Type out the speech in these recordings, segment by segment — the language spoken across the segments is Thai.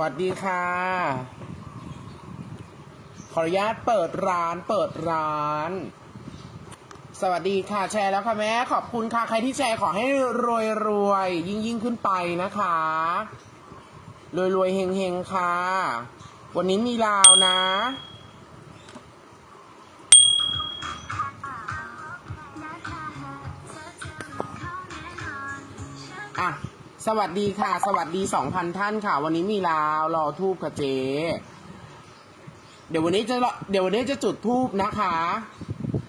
วัสดีค่ะ ขออนุญาตเปิดร้านเปิดร้าน สวัสดีค่ะ แชร์แล้วค่ะแม่ขอบคุณค่ะ ใครที่แชร์ขอให้รวยรวยยิ่งยิ่งขึ้นไปนะคะ รวยรวยเฮงเฮงค่ะ วันนี้มีลาวนะอะ สวัสดีค่ะ สวัสดีสองพันท่านค่ะ วันนี้มีลาวรอทูบค่ะเจ๊เดี๋ยววันนี้จะเดี๋ยววันนี้จะจุดทูบนะคะ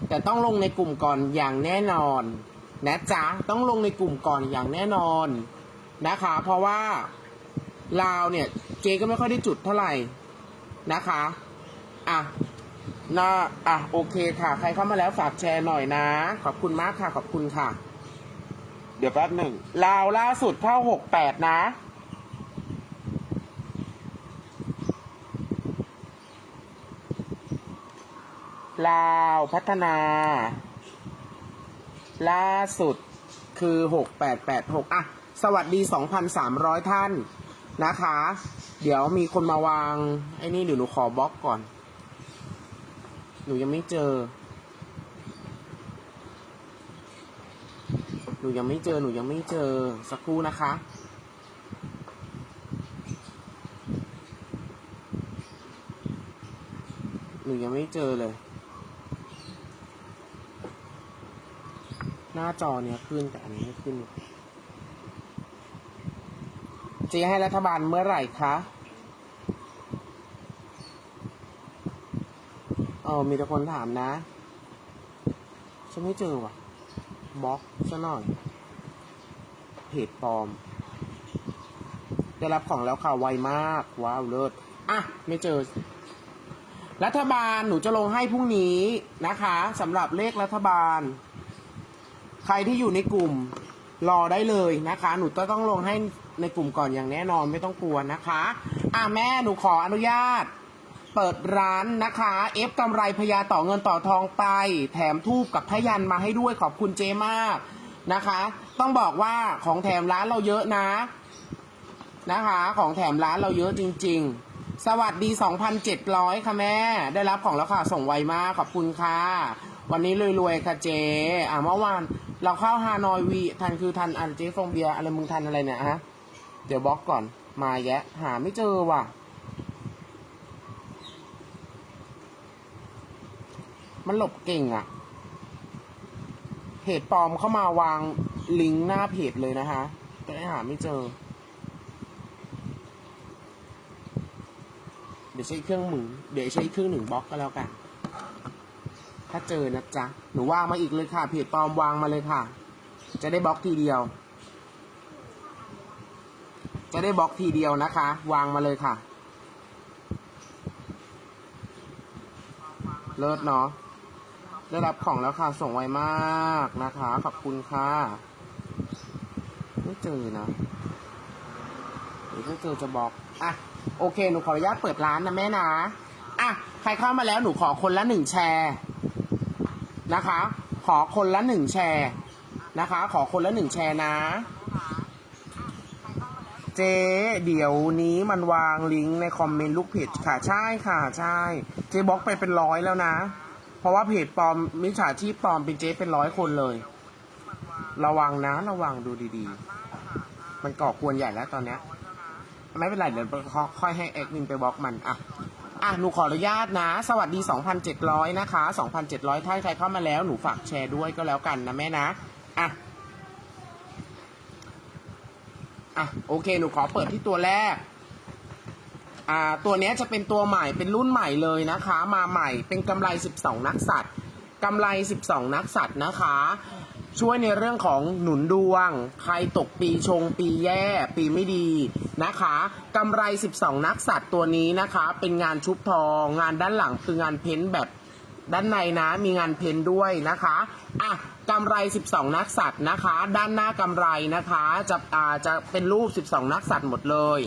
แต่ต้องลงในกลุ่มก่อนอย่างแน่นอนนะจ๊ะต้องลงในกลุ่มก่อนอย่างแน่นอนนะคะ เพราะว่าลาวเนี่ยเจ๊ก็ไม่ค่อยได้จุดเท่าไหร่นะคะอะน่าอะโอเคค่ะ ใครเข้ามาแล้วฝากแชร์หน่อยนะ ขอบคุณมากค่ะ ขอบคุณค่ะ เดี๋ยวแป๊บหนึ่งลาวล่าสุดเข้าหกแปดนะ ลาวพัฒนา ล่าสุดคือหกแปดแปดหกอะ สวัสดีสองพันสามร้อยท่านนะคะ เดี๋ยวมีคนมาวาง ไอ้นี่เดี๋ยวหนูขอบล็อกก่อน หนูยังไม่เจอ หนูยังไม่เจอ หนูยังไม่เจอ สักครู่นะคะ หนูยังไม่เจอเลย หน้าจอเนี้ยขึ้นแต่อันนี้ไม่ขึ้น จะให้รัฐบาลเมื่อไหร่คะเออมีแต่คนถามนะ ฉันไม่เจอว่ะ บล็อกซะหน่อยเพจปลอม ได้รับของแล้วค่ะไวมาก ว้าวเลิศอะ ไม่เจอ รัฐบาลหนูจะลงให้พรุ่งนี้นะคะสำหรับเลขรัฐบาล ใครที่อยู่ในกลุ่มรอได้เลยนะคะ หนูจะต้องลงให้ในกลุ่มก่อนอย่างแน่นอนไม่ต้องกลัวนะคะ อะแม่หนูขออนุญาต เปิดร้านนะคะ เอฟกำไรพญาต่อเงินต่อทองไป แถมทูบกับพยันมาให้ด้วยขอบคุณเจมากนะคะ ต้องบอกว่าของแถมร้านเราเยอะนะนะคะ ของแถมร้านเราเยอะจริง ๆ สวัสดี 2,700 ค่ะแม่ ได้รับของแล้วค่ะ ส่งไวมากขอบคุณค่ะ วันนี้รวยๆ ค่ะเจอะเมื่อวานเราเข้าฮานอยวีทันคือทันอันเจฟงเบียอะไรมึงทันอะไรเนี่ยฮะ เดี๋ยวบล็อกก่อนมาแยะ หาไม่เจอว่ะ มันหลบเก่งอะเพจปลอมเข้ามาวางลิงก์หน้าเพจเลยนะคะ แต่หาไม่เจอ เดี๋ยวใช้เครื่องมือ เดี๋ยวใช้เครื่องหนึ่งบล็อกก็แล้วกัน ถ้าเจอนะจ๊ะ หนูวางมาอีกเลยค่ะ เพจปลอมวางมาเลยค่ะ จะได้บล็อกทีเดียว จะได้บล็อกทีเดียวนะคะ วางมาเลยค่ะ เลิศเนาะ ได้รับของแล้วค่ะ ส่งไวมากนะคะ ขอบคุณค่ะ ไม่เจอนะเดี๋ยวถ้าเจอจะบอก อะ โอเค หนูขออนุญาตเปิดร้านนะแม่นะ อะ ใครเข้ามาแล้วหนูขอคนละหนึ่งแชร์นะคะ ขอคนละหนึ่งแชร์นะคะ ขอคนละหนึ่งแชร์นะ เจ๊เดี๋ยวนี้มันวางลิงก์ในคอมเมนต์ลูกเพจค่ะ ใช่ค่ะ ใช่ เจ๊บล็อกไปเป็นร้อยแล้วนะ เพราะว่าเพจปลอมมิจฉาชีพปลอมเป็นเจ๊เป็นร้อยคนเลย ระวังนะ ระวังดูดีๆ มันก่อกวนใหญ่แล้วตอนเนี้ย ไม่เป็นไรเดี๋ยวค่อยให้แอดมินไปบล็อกมันอะอะหนูขออนุญาตนะ สวัสดี 2,700 นะคะ 2,700 ท่านใครเข้ามาแล้ว หนูฝากแชร์ด้วยก็แล้วกันนะแม่นะ อะ อะ โอเค หนูขอเปิดที่ตัวแรก อ่าตัวนี้จะเป็นตัวใหม่เป็นรุ่นใหม่เลยนะคะ มาใหม่เป็นกำไร 12 นักสัตว์กำไร 12 นักสัตว์นะคะ ช่วยในเรื่องของหนุนดวง ใครตกปีชง ปีแย่ ปีไม่ดีนะคะกำไร 12 นักสัตว์ตัวนี้นะคะ เป็นงานชุบทอง งานด้านหลังคืองานเพ้นท์แบบด้านในนะมีงานเพ้นท์ด้วยนะคะอะกำไร 12 นักสัตว์นะคะ ด้านหน้ากำไรนะคะจะอ่าจะเป็นรูป 12 นักสัตว์หมดเลย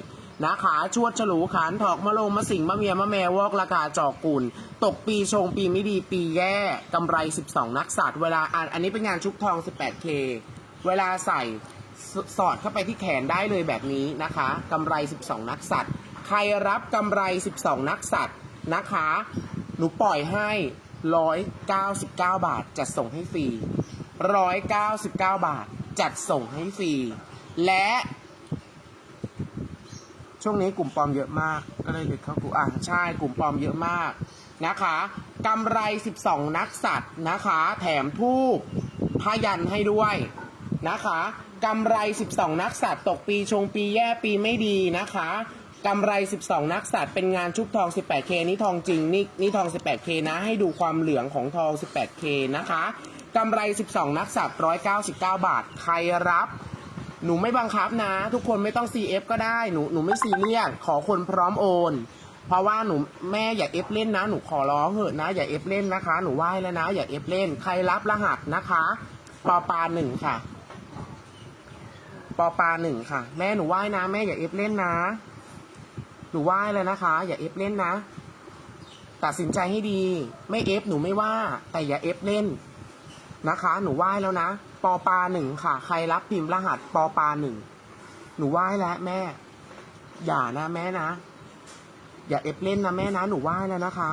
นะคะชวดฉลูขานถอกมะโลงมะสิงมะเมียมะแมวอกละกาจอกกุลตกปีชงปีไม่ดีปีแย่กำไร 12 นักสัตว์เวลาอ่านอันนี้เป็นงานชุบทอง 18K เวลาใส่สสอดเข้าไปที่แขนได้เลยแบบนี้นะคะกำไร 12 นักสัตว์ใครรับกำไร 12 นักสัตว์นะคะ หนูปล่อยให้ 199 บาทจัดส่งให้ฟรี 199 บาทจัดส่งให้ฟรี และ ช่วงนี้กลุ่มปลอมเยอะมาก ก็เลยหลุดเข้ากลุ่มอะใช่กลุ่มปลอมเยอะมากนะคะกำไร 12 นักสัตว์นะคะ แถมทูบพยันให้ด้วยนะคะกำไร 12 นักสัตว์ตกปีชงปีแย่ปีไม่ดีนะคะกำไร 12 นักสัตว์เป็นงานชุบทอง 18K นี่ทองจริงนี่นี่ทอง 18K นะให้ดูความเหลืองของทอง 18K นะคะกำไร 12 นักสัตว์199 บาท ใครรับ หนูไม่บังคับนะ ทุกคนไม่ต้อง CF ก็ได้หนูหนูไม่ซีเรียสขอคนพร้อมโอน เพราะว่าหนูแม่อย่าเอฟเล่นนะหนูขอร้องเถอะนะ อย่าเอฟเล่นนะคะ หนูไหว้แล้วนะ อย่าเอฟเล่น ใครรับรหัสนะคะปอปาหนึ่งค่ะปอปาหนึ่งค่ะ แม่หนูไหว้นะ แม่อย่าเอฟเล่นนะ หนูไหว้เลยนะคะ อย่าเอฟเล่นนะ ตัดสินใจให้ดี ไม่เอฟหนูไม่ว่า แต่อย่าเอฟเล่นนะคะ หนูไหว้แล้วนะ ปอปาหนึ่งค่ะ ใครรับพิมพ์รหัสปอปาหนึ่ง หนูไหว้แล้วแม่ อย่านะแม่นะ อย่าเอฟเล่นนะแม่นะ หนูไหว้แล้วนะคะ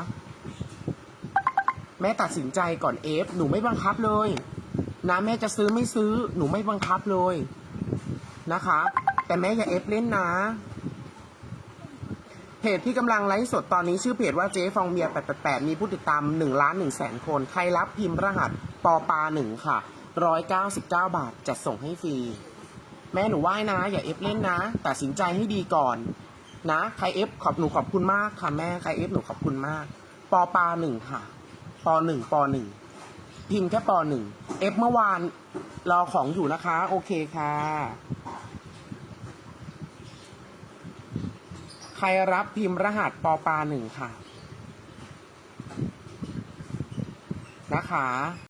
แม่ตัดสินใจก่อนเอฟ หนูไม่บังคับเลย นะแม่จะซื้อไม่ซื้อ หนูไม่บังคับเลยนะคะ แต่แม่อย่าเอฟเล่นนะ เพจที่กำลังไลฟ์สดตอนนี้ชื่อเพจว่าเจ๊ฟองเบียร์888 มีผู้ติดตาม1ล้าน1แสนคน ใครรับพิมพ์รหัสปอปาหนึ่งค่ะ 199 บาทจัดส่งให้ฟรี แม่หนูไหว้นะ อย่าเอฟเล่นนะตัดสินใจให้ดีก่อน นะใครเอฟขอบหนูขอบคุณมากค่ะแม่ใครเอฟหนูขอบคุณมากปอปาหนึ่งค่ะปอหนึ่งปอหนึ่งพิมพ์แค่ปอหนึ่งเอฟเมื่อวานรอของอยู่นะคะ โอเคค่ะ ใครรับพิมพ์รหัสปอปาหนึ่งค่ะ นะคะ